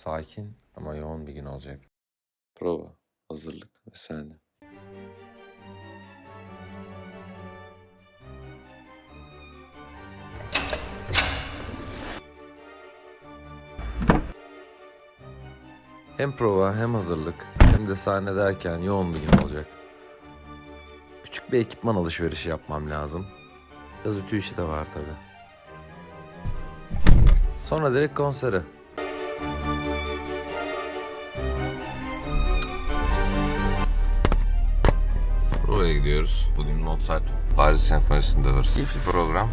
Sakin ama yoğun bir gün olacak. Prova, hazırlık ve sahne. Hem prova hem hazırlık hem de sahne derken yoğun bir gün olacak. Küçük bir ekipman alışverişi yapmam lazım. Biraz ütü işi de var tabi. Sonra direkt konsere. Gidiyoruz. Bugün Mozart Paris Senfonisi'nde var. Keyifli program.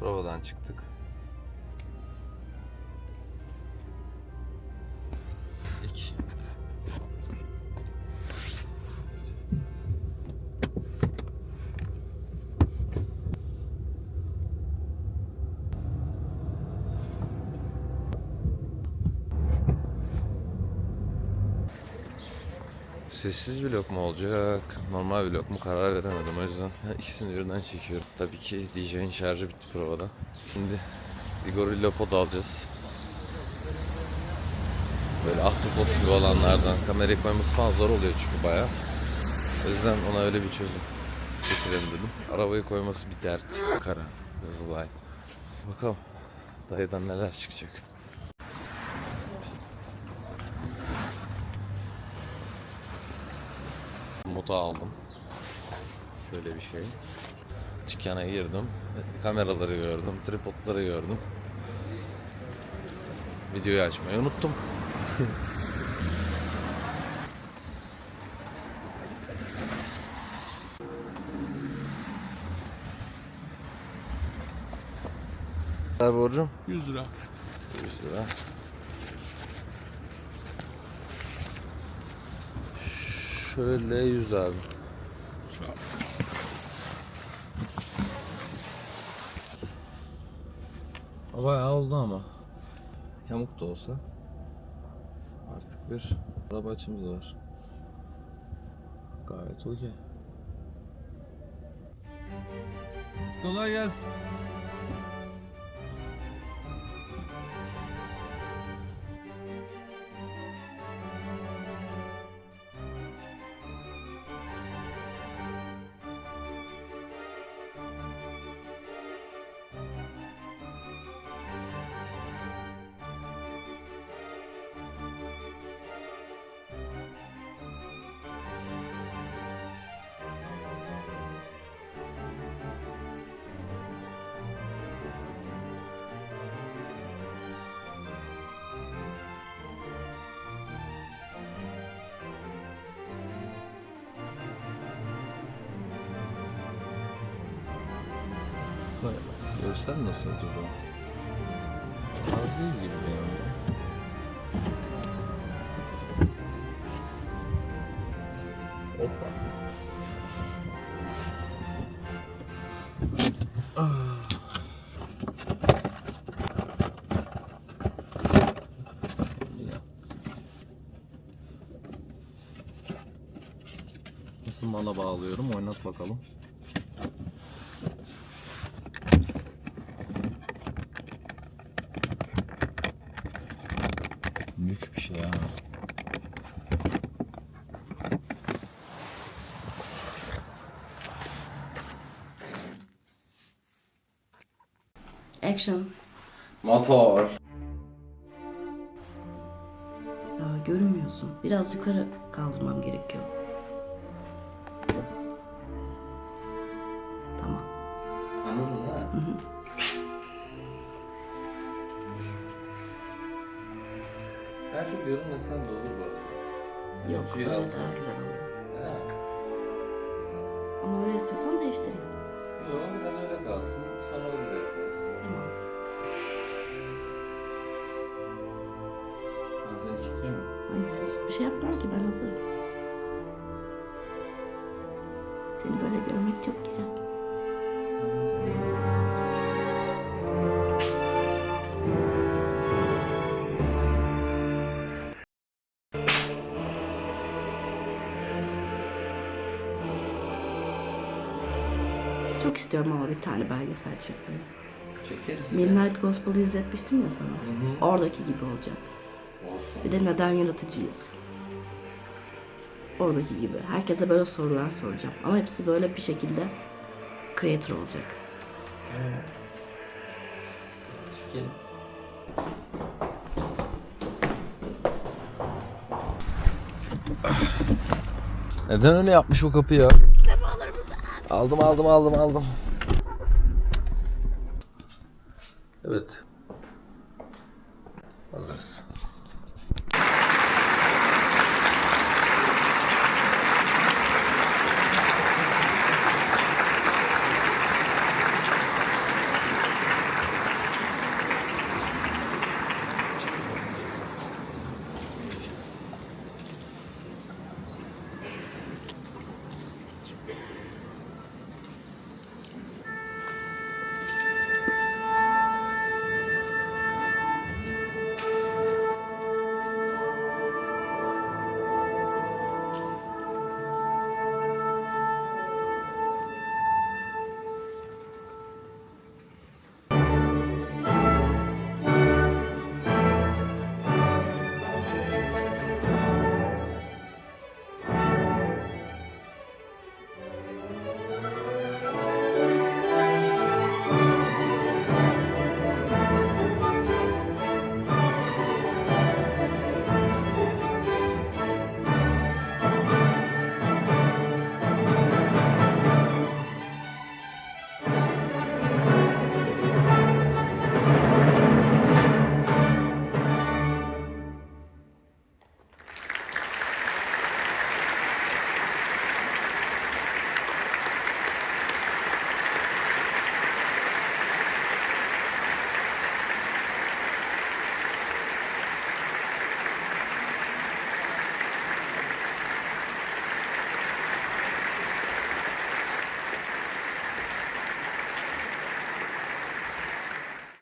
Provadan çıktık. Sessiz vlog mu olacak, normal vlog mu karar veremedim o yüzden ikisini birden çekiyorum. Tabii ki DJ'in şarjı bitti provada. Şimdi bir gorilla pod alacağız. Böyle ahtapot gibi olanlardan. Kamerayı koyması falan zor oluyor çünkü bayağı. O yüzden ona öyle bir çözüm getirelim dedim. Arabayı koyması bir dert. Kara, Hızılay. Bakalım dayıdan neler çıkacak. Moto aldım. Şöyle bir şey. Dükkana girdim. Kameraları gördüm. Tripodları gördüm. Videoyu açmayı unuttum. Ne borcum? 100 lira. 100 lira. Şöyle 100 abi. Bayağı oldu ama. Yamuk da olsa. Artık bir araba açımız var. Gayet okey. Kolay gelsin. Görsel nasıl acaba? Az değil gibi benim. Hoppa. Nasıl mala bağlıyorum oynat bakalım. Büyük bir şey ha. Action. Motor. Ya görünmüyorsun. Biraz yukarı kaldırmam gerekiyor. Tamam. Anladın mı? Ben çok görünmesem de olur bu arada. Yok Suyu öyle alsana. daha güzel olur. He. Ama öyle istiyorsan değiştireyim. Yok biraz öyle kalsın. Sonra öyle de yaparız. Tamam. Şu an seni kilitliyor mu? Hayır bir şey yapmam ki ben hazırım. Seni böyle görmek çok güzel. Çok istiyorum ama bir tane belgesel çekmeyi. Çekeriz. Midnight Gospel'ı izletmiştim ya sana. hı. Oradaki gibi olacak. Olsun. Bir de neden yaratıcıyız? Oradaki gibi. Herkese böyle sorular soracağım. Ama hepsi böyle bir şekilde creator olacak. Çekelim. Neden öyle yapmış o kapı ya? Aldım aldım aldım aldım. Evet. Alırız.